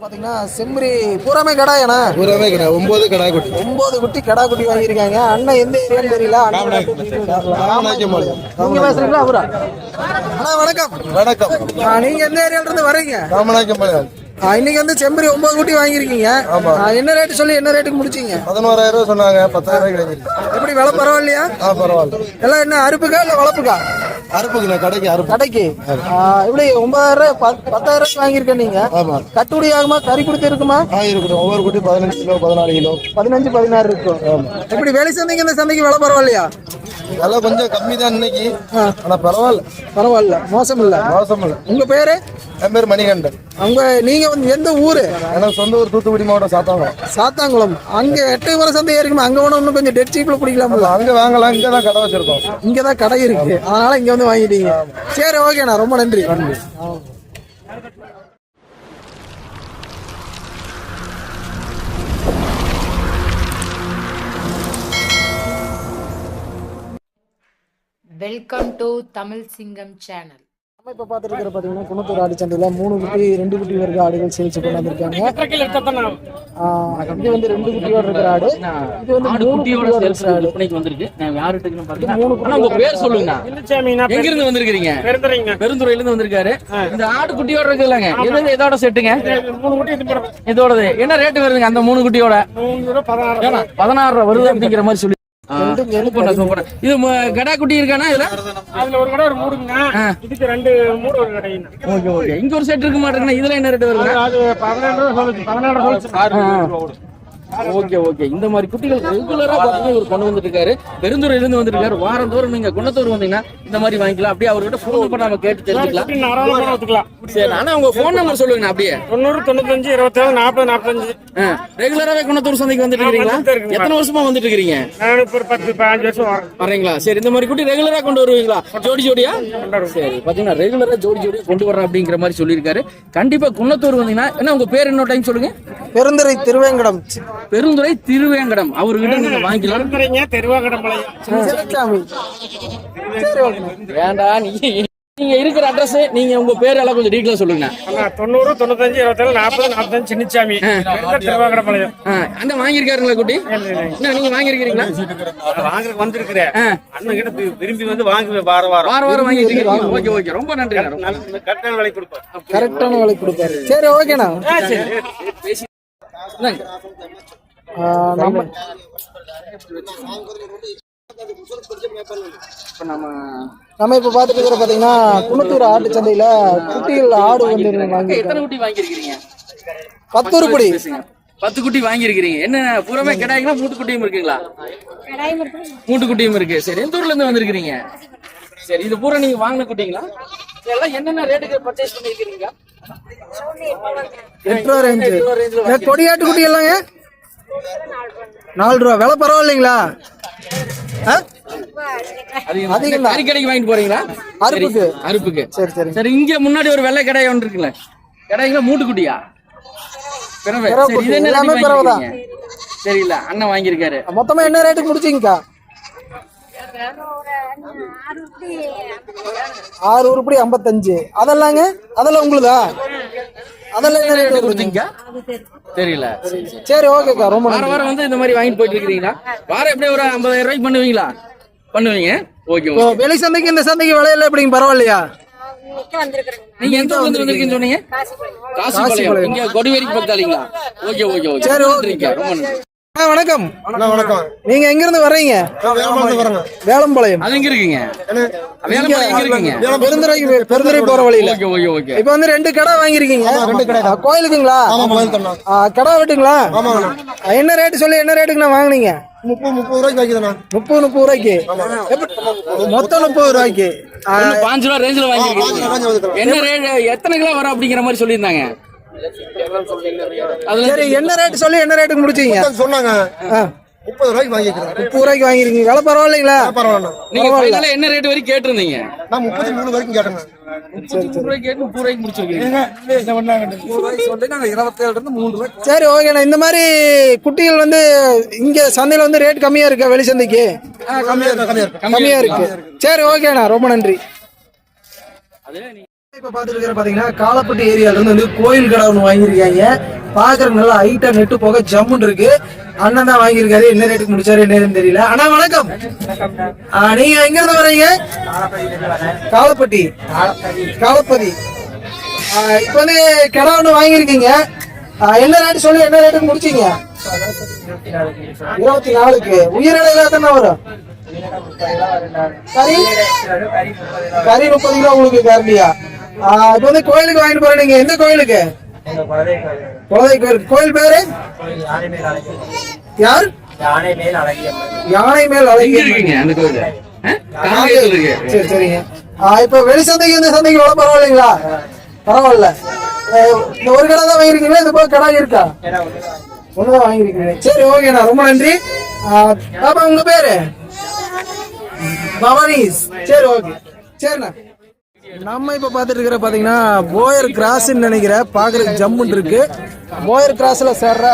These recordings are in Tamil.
பாத்தீங்கன்னா செம்மறி பூராமே கடாயண்ணா பூராமே கடை ஒன்பது கடை குட்டி ஒன்பது குட்டி கடா குட்டி வாங்கியிருக்காங்க. அண்ணன் எந்த ஏரியான்னு தெரியல. நீங்க பேசுறீங்களா அவரா? அண்ணா வணக்கம். வணக்கம். நீங்க எந்த ஏரியால இருந்து வரீங்க? ராமநாயக்கம்பாளையம் இன்னைக்கு வந்து செம்பரி ஒன்பது குட்டி வாங்கியிருக்கீங்க. என்ன ரேட்டு சொல்லி என்ன ரேட்டுக்கு முடிச்சீங்க? பதினோராயிரம் ரூபாய் சொன்னாங்க பத்தாயிரம் ரூபாய் எப்படி விலை பரவாயில்லையா? பரவாயில்ல. எல்லாம் என்ன அறுப்புக்கா இல்ல வளர்ப்புக்கா? அறுப்புக்குண்ணே கடைக்கு அறுப்பு. கடைக்கு? இப்படி ஒன்பதாயிரம் பத்தாயிரம் ரூபாய் வாங்கியிருக்கேன் நீங்க? ஆமா. கட்டுப்படி ஆகுமா கறி கொடுத்து இருக்குமா? ஆ இருக்கட்டும் ஒவ்வொரு குட்டி பதினஞ்சு கிலோ பதினாலு கிலோ. பதினஞ்சு பதினாறு இருக்கும். எப்படி வெளி சந்தைக்கு இந்த சந்தைக்கு? விலை பரவாயில்லையா? இதெல்லாம் கொஞ்சம் கம்மி தான் இன்னைக்கு. ஆனா பரவாயில்ல. பரவாயில்ல. மோசம் இல்ல மோசம் இல்லை உங்க பேரு? என் பேர் மணிகண்டன். அவங்க நீங்க வந்து எந்த ஊரு? எனக்கு சொந்த ஊர் தூத்துக்குடி மாவட்டம் சாத்தாங்குளம். சாத்தாங்குளம். அங்க எட்டயபுரம் சந்தை இருக்குமா அங்க வேணும் இன்னும் கொஞ்சம் டெட் சீப்ல பிடிக்கலாம்ல. அங்க வாங்கலாம். இங்க தான் கடை வச்சிருக்கோம். இங்கதான் கடை இருக்கு. அதனால இங்க வந்து வாங்கிட்டீங்க. சரி ஓகேண்ணா ரொம்ப நன்றி. வெல்கம் டு தமிழ் சிங்கம் சேனல் நம்ம இப்ப பாத்துட்டு இருக்கிற பாத்தீங்கன்னா குணத்தூர் ஆடு சந்தையில மூணு குட்டி ரெண்டு குட்டி வரைக்கும் ஆடுகள் சேல்ஸ் கொண்டாந்துருக்காங்க. இது வந்து ரெண்டு குட்டியோட இருக்கிற ஆடு. இது வந்து மூணு குட்டியோட சேல்ஸ் ஆடு. விற்பனைக்கு வந்திருக்கு. நான் யார்கிட்ட பாத்தீங்கன்னா ஆனா உங்க பேர் சொல்லுங்கண்ணா. எங்க இருந்து வந்திருக்கீங்க பெருந்துறையில இருந்து வந்திருக்காரு. இந்த ஆடு குட்டியோட இருக்கு இல்லங்க எது இதோட செட்டுங்க? இதோடது. என்ன ரேட் வருதுங்க அந்த மூணு குட்டியோட? பதினாறு ரூபா. வருது அப்படிங்கிற மாதிரி சொல்லி. இது கடா குட்டி இருக்கானா இதுல? அதுல ஒரு கடை ஒரு மூடுங்க ஆ. இதுக்கு ரெண்டு மூடு ஒரு கடைங்க ஓகே ஓகே. இங்க ஒரு செட் இருக்க மாட்டேங்குது இதுல என்ன ரேட் வருதுங்க அது பதினேழு ரூபா சொல்லுச்சு. பதினேழு சொல்லுச்சு. Okay okay. இந்த மாதிரி குட்டிகள் ரெகுலரா பாத்தீங்கன்னா இவர் கொண்டு வந்துட்டு இருக்காரு பெருந்துறையில இருந்து வந்திருக்காரு வாரம் தோறும் நீங்க குணத்தூர் வந்தீங்கன்னா இந்த மாதிரி வாங்கிக்கலாம். அப்படியே அவர்கிட்ட போன் நம்பர் நம்ம கேட்டு தெரிஞ்சுக்கலாம். சரி ஆனா உங்க போன் நம்பர் சொல்லுங்க அப்படியே. தொண்ணூறு தொண்ணூத்தஞ்சு இருபத்தேழு நாற்பது நாற்பத்தஞ்சு. ரெகுலராவே குணத்தூர் சந்தைக்கு வந்துட்டு இருக்கீங்களா வந்துட்டு. எத்தனை வருஷமா வந்துட்டு இருக்கீங்க நான் இப்ப ஒரு பத்து பதினஞ்சு வருஷம் வரேன் வரீங்களா சரி இந்த மாதிரி குட்டி ரெகுலரா கொண்டு வருவீங்களா? ஜோடி ஜோடியா? சரி பாத்தீங்கன்னா ரெகுலரா ஜோடி ஜோடியா கொண்டு வர்றேன் அப்படிங்கிற மாதிரி சொல்லியிருக்காரு. கண்டிப்பா குன்னத்தூர் வந்தீங்கன்னா என்ன உங்க பேர் இன்னொரு டைம் சொல்லுங்க. பெருந்துறை திருவேங்கடம். பெருந்துறை திருவேங்கடம். அவர்கிட்ட நீங்க வாங்கிக்கலாம். வந்துறீங்க தெருவாக்கடம்பாளையம் சிவசாமி. சரி ஓகே. வேண்டா நீங்க நீங்க இருக்கிற அட்ரஸ் நீங்க உங்க பேர் எல்லாம் கொஞ்சம் டீட்டெயிலா சொல்லுங்க. தொண்ணூறு தொண்ணூத்தஞ்சு இருபத்தேழு நாற்பது நாற்பத்தஞ்சு சின்னச்சாமி. தெருவாக்கடம்பாளையம் ஆ, அண்ணன் வாங்கியிருக்காருங்களா குட்டி? என்ன நீங்க வாங்கியிருக்கீங்களா வாங்க வந்திருக்கிறேன். அண்ணன் கிட்ட விரும்பி வந்து வாங்குவேன் வார வாரம். வாரம் வாரம் வாங்கிட்டு ஓகே ஓகே. ரொம்ப நன்றி கரெக்டான விலை கொடுப்பேன் கரெக்டான விலை கொடுப்பாரு. சரி ஓகேண்ணா. நம்ம இப்ப நம்ம இப்ப பாத்துட்டு இருக்கிற பாத்தீங்கன்னா குணத்தூர் ஆட்டு சந்தையில குட்டிகள் ஆடு வந்து வாங்கி எத்தனை குட்டி வாங்கியிருக்கீங்க. பத்து உருப்படி பேசுங்க. பத்து குட்டி வாங்கியிருக்கிறீங்க. என்ன பூரமே கிடாய்ங்களா மூட்டு குட்டியும் இருக்குங்களா மூட்டு குட்டியும் இருக்கு. சரி எந்த ஊர்ல இருந்து வந்திருக்கிறீங்க? சரி இது பூரா நீங்க வாங்கின குட்டிங்களா? இதெல்லாம் என்னென்ன ரேட்டுக்கு பர்ச்சேஸ் பண்ணிருக்கீங்க ரேஞ்சு இந்த கொடியாட்டு குட்டி எல்லாங்க நாலு ரூபா. விலை பரவாயில்லைங்களா? அதிகம். கடைக்கு வாங்கிட்டு போறீங்களா? அறுப்புக்கு. சரி, அறுப்புக்கு. சரி சரி. சரி இங்க முன்னாடி ஒரு வெள்ளை கடை ஒன்று இருக்குல்ல. கடைங்களா மூட்டு குட்டியா பிறவை சரி. இது என்ன? தெரியல. அண்ணன் வாங்கியிருக்காரு. மொத்தமா என்ன ரேட்டுக்கு முடிச்சீங்கக்கா? ஆறு உருப்படி ஐம்பத்தஞ்சு. அதெல்லாங்க? அதெல்லாம் உங்களுதா? அதெல்லாம் என்ன கொடுத்தீங்க? தெரியல. சரி, சரி. சரி ஓகேக்கா ரொம்ப வார நன்றி. வாரம் வந்து இந்த மாதிரி வாங்கிட்டு போயிட்டு இருக்கீங்களா வாரம் எப்படியும் ஒரு ஐம்பதாயிரம் ரூபாய்க்கு பண்ணுவீங்களா? பண்ணுவீங்க? Okay okay. வெளி சந்தைக்கு இந்த சந்தைக்கு விலையில எப்படிங்க? பரவாயில்லையா? நீங்க எந்த ஊர்ல இருந்து வந்திருக்கீங்கன்னு சொன்னீங்க? காசிபாளையம். இங்க கொடிவேரிக்கு பக்கத்தாலிங்களா ஓகே ஓகே ஓகே. சரி, ஓகே. ரொம்ப நன்றி. வணக்கம். அண்ணா வணக்கம். நீங்க எங்க இருந்து வர்றீங்க வேலம்பாளையம் வரேங்க. வேலம்பாளையம். அது எங்க இருக்கீங்க? பெருந்துறை பெருந்துறை போற வழியில. Okay okay okay. இப்ப வந்து ரெண்டு கடை வாங்கிருக்கீங்க ரெண்டு கடை. ஆ, கோயிலுக்குங்களா? கடை வெட்டுங்களா என்ன ரேட் சொல்லி என்ன ரேட்டுக்கு நான் வாங்குனீங்க? முப்பது முப்பது ரூபாய்க்கு முப்பது முப்பது ரூபாய்க்கு? எப்படி- மொத்தம் முப்பது ரூபாய்க்கு. பாஞ்சு ரூபா ரேஞ்சில் வாங்கிருக்கீங்க. என்ன ரேட் எத்தனை கிலோ வரும் அப்படிங்கிற மாதிரி சொல்லியிருந்தாங்க. சரி என்ன ரேட் சொல்லி என்ன ரேட்டுக்கு முடிச்சீங்க? சொன்னாங்க. முப்பது ரூபாய்க்கு வாங்கிக்கிறேன். முப்பது ரூபாய்க்கு வாங்கிருக்கீங்க. விலை பரவாயில்லைங்களா? பரவாயில்ல. நீங்க ஃபைனலா என்ன ரேட் வரைக்கும் கேட்டிருந்தீங்க? நான் முப்பத்தி மூணு வரைக்கும் கேட்டேங்க. சரி ஓகேண்ணா இந்த மாதிரி குட்டிகள் வந்து இங்க சந்தையில வந்து ரேட் கம்மியா இருக்கா வெளி சந்தைக்கு? கம்மியா இருக்கு கம்மியா இருக்கு. சரி ஓகேண்ணா ரொம்ப நன்றி. இப்ப பாத்தீங்கன்னா காலப்பட்டி ஏரியால இருந்து வந்து கோயில் கடை ஒன்று வாங்கியிருக்காங்க. பாக்குறதுக்கு நல்லா ஹைட்டா நெட்டு போக ஜம்முன்னு இருக்கு. அண்ணன் தான் வாங்கியிருக்காரு. என்ன ரேட்டுக்கு முடிச்சாரு என்னன்னு தெரியல. அண்ணா வணக்கம். நீங்க எங்க இருந்து வரீங்க காலப்பட்டி. காலப்பதி இப்ப வந்து கடை ஒண்ணு வாங்கியிருக்கீங்க. என்ன ரேட்டு சொல்லி என்ன ரேட்டுக்கு முடிச்சீங்க? இருபத்தி நாலுக்கு. உயிரிழையில தானே வரும்? கறி? முப்பது கிலோ உங்களுக்கு கரண்டியா இப்போ வந்து கோயிலுக்கு வாங்கிட்டு போறேன் நீங்க. எந்த கோயிலுக்கு? குலதை கோயில். கோயில். பேரு? யார்? யானை மேல் அழகிய சரி சரிங்க. ஆ, இப்போ வெளி சந்தைக்கு இந்த சந்தைக்கு எவ்வளவு பரவாயில்லைங்களா? பரவாயில்ல. இந்த ஒரு கடை தான் வாங்கிருக்கீங்களா இது போக கடை இருக்கா? ஒண்ணுதான் வாங்கிருக்கீங்க சரி ஓகேண்ணா ரொம்ப நன்றி. ஆ, பாப்பா உங்க பேரு? பவானிஸ். சரி ஓகே. சரிண்ணா. நம்ம இப்ப பாத்துட்டு இருக்கிற பாத்தீங்கன்னா போயர் கிராஸ்ன்னு நினைக்கிறேன் பாக்குறதுக்கு ஜம்முன் இருக்கு. போயர் கிராஸ்ல சேர்ற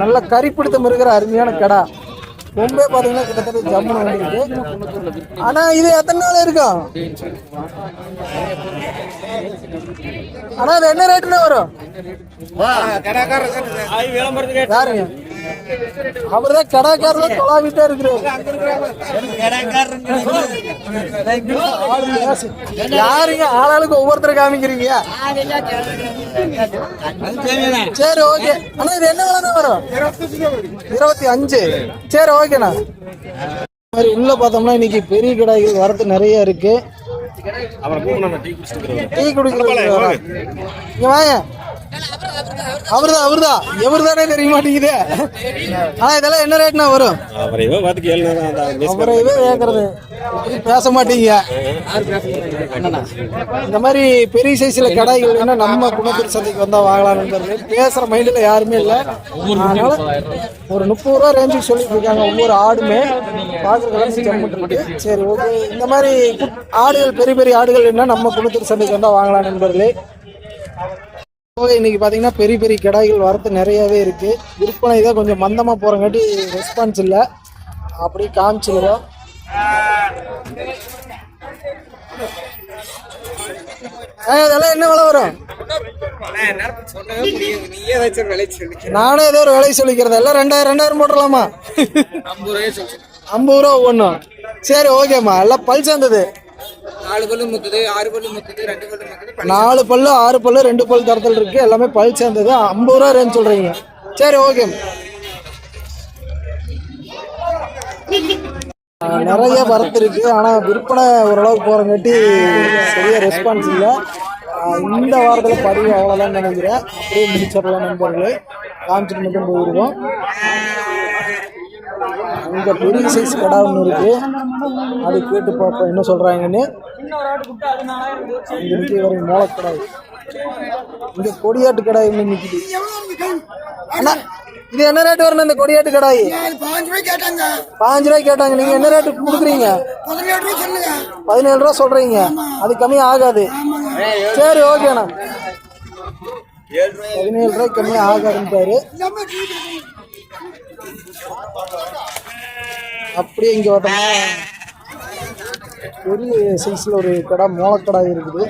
நல்ல கறிப்பிடித்தம் இருக்கிற அருமையான கடை. ரொம்ப பாத்தீங்கன்னா கிட்டத்தட்ட ஜம்முன் வந்துருக்கு. ஆனா இது எத்தனை நாள் இருக்கும் ஆனா அது என்ன ரேட்டுல வரும்? யாருங்க? அவர்தான் கடாக்காரல தொலாவிட்டே இருக்கிறாரு. யாருங்க? ஆளாளுக்கு ஒவ்வொருத்தரை காமிக்கிறீங்க. சரி ஓகே. அண்ணா இது என்ன விலை வரும் இருபத்தி அஞ்சு. சரி ஓகேண்ணா. மாதிரி உள்ள பார்த்தோம்னா இன்னைக்கு பெரிய கடாய்கள் வரது நிறைய இருக்கு. டீ குடிக்கிறது இங்க வாங்க. அவர்தான் அவர்தான். எவர்தானே தெரிய மாட்டேங்குது ஆனா இதெல்லாம் என்ன ரேட்னா வரும்? அப்புறம் பேச மாட்டீங்க. இந்த மாதிரி பெரிய சைஸ்ல கடாய்கள் வேணா நம்ம குணத்தூர் சந்தைக்கு வந்தா வாங்கலாம்னு பேசுற மைண்ட்ல யாருமே இல்ல. அதனால ஒரு முப்பது ரூபா ரேஞ்சுக்கு சொல்லிட்டு இருக்காங்க. ஒவ்வொரு ஆடுமே பாக்குறதுக்கு சரி ஓகே இந்த மாதிரி ஆடுகள் பெரிய பெரிய ஆடுகள் என்ன நம்ம குணத்தூர் சந்தைக்கு வந்தா வாங்கலாம் நண்பர்களே இன்னைக்கு பாத்தீங்கன்னா பெரிய பெரிய கடாய்கள் வரத்து நிறையவே இருக்கு. விற்பனை தான் கொஞ்சம் மந்தமா போறங்காட்டி ரெஸ்பான்ஸ் இல்ல. அப்படி காமிச்சிருவோம் அதெல்லாம் என்ன விலை வரும்? நானே ஏதோ ஒரு விலை சொல்லிக்கிறது எல்லாம் ரெண்டாயிரம் ரெண்டாயிரம் போட்டுடலாமா? ஐம்பது ரூபா ஒவ்வொன்றும். சரி ஓகேம்மா எல்லாம் பல் சேர்ந்தது நாலு பல்லு முத்துது ஆறு பல்லு முத்துது ரெண்டு பல்லு முத்துது நாலு பல்லு ஆறு பல்லு ரெண்டு பல் தரத்தில் இருக்கு. எல்லாமே பல் சேர்ந்தது. ஐம்பது ரூபா ரேஞ்ச் சொல்றீங்க. சரி ஓகே நிறைய வரத்து இருக்கு. ஆனா விற்பனை ஓரளவுக்கு போறங்காட்டி சரியா ரெஸ்பான்ஸ் இல்ல. இந்த வாரத்துல பதிவு அவ்வளவுதான் நினைக்கிறேன். அப்படியே முடிச்சிடலாம் நண்பர்களே. காமிச்சிட்டு மட்டும் போயிருவோம் இங்கே பெரிய சைஸ் கடை ஒன்று இருக்கு. அது கேட்டு பார்ப்போம் என்ன சொல்றாங்கன்னு. இங்கே நிற்க வரை மோளக்கடாய் இங்கே கொடியாட்டு கடாய் ஒன்று நிக்குது. அண்ணா இது என்ன ரேட் வரணும் இந்த கொடியாட்டு கடாய்? பாஞ்சு ரூபாய் கேட்டாங்க. பாஞ்சு ரூபாய் கேட்டாங்க நீங்க என்ன ரேட்டு கொடுக்குறீங்க? பதினேழு ரூபாய் ரூபா சொல்றீங்க. அது கம்மி ஆகாது. சரி ஓகேண்ணா பதினேழு ரூபாய் கம்மியா ஆகாதுன்னு பாரு அப்படியே இங்கே பார்த்தோம்னா பெரிய சைஸில் ஒரு கடை மோளக்கடாய் இருக்குது.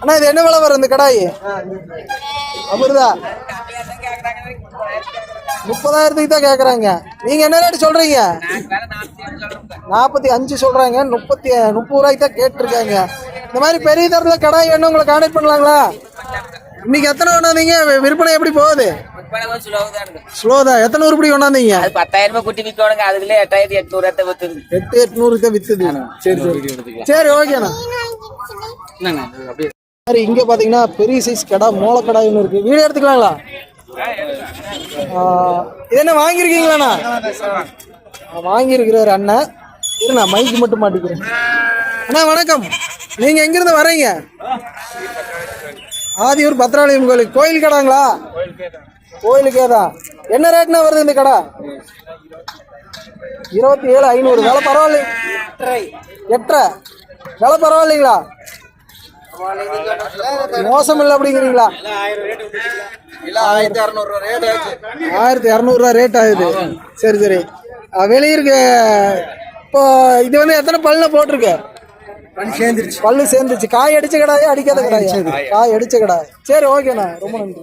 அண்ணா இது என்ன விலை வரும் இந்த கடாய்? அமிர்தா? முப்பதாயிரத்துக்கு தான் கேட்குறாங்க நீங்க என்ன ரேட் சொல்றீங்க? நாற்பத்தி அஞ்சு சொல்றாங்க. முப்பத்தி முப்பது ரூபாய்க்கு தான் கேட்டிருக்காங்க. இந்த மாதிரி பெரிய தரத்தில் கடாய் வேணும் உங்களை கான்டாக்ட் பண்ணலாங்களா? இன்னைக்கு எத்தனை கொண்டாந்தீங்க விற்பனை எப்படி போகுது? ஸ்லோ தான் எத்தனை உருப்படி கொண்டாந்தீங்க? அது பத்தாயிரம் ரூபாய் குட்டி விற்கணுங்க அதுக்குள்ளே எட்டாயிரத்தி எட்நூறு எத்த வித்துது. எட்டு எட்நூறுக்கு தான் வித்துது. சரி சரி. சரி ஓகேண்ணா என்னங்க அப்படியே சரி இங்க பாத்தீங்கன்னா பெரிய சைஸ் கடை மோளக்கடாய் ஒன்று இருக்கு. வீடியோ எடுத்துக்கலாங்களா? இது என்ன வாங்கியிருக்கீங்களாண்ணா? வாங்கியிருக்கிறாரு அண்ணன். இருண்ணா மைக்கு மட்டும் மாட்டிக்கிறேன். அண்ணா வணக்கம். நீங்க எங்கிருந்து வரீங்க ஆதியூர் பத்ராலயம் கோயில். கோயில் கடாங்களா? கோயிலுக்கே தான் என்ன ரேட்னா வருது இந்த கடை? இருபத்தி ஏழு ஐநூறு. விலை பரவாயில்ல. எட்டரை. விலை பரவாயில்லைங்களா? மோசம் இல்லை அப்படிங்கிறீங்களா? ஆயிரத்தி இரநூறுவா ரேட் ஆகுது. சரி சரி. அஹ் வெளிய இருக்க இப்போ இது வந்து எத்தனை பல்ல போட்டிருக்கு? பல்லு சேர்ந்துச்சு காய் அடிச்ச கடாயா? அடிக்காத கடாயா? காய் அடிச்ச கடாய்? சரி ஓகேண்ணா. ரொம்ப நன்றி.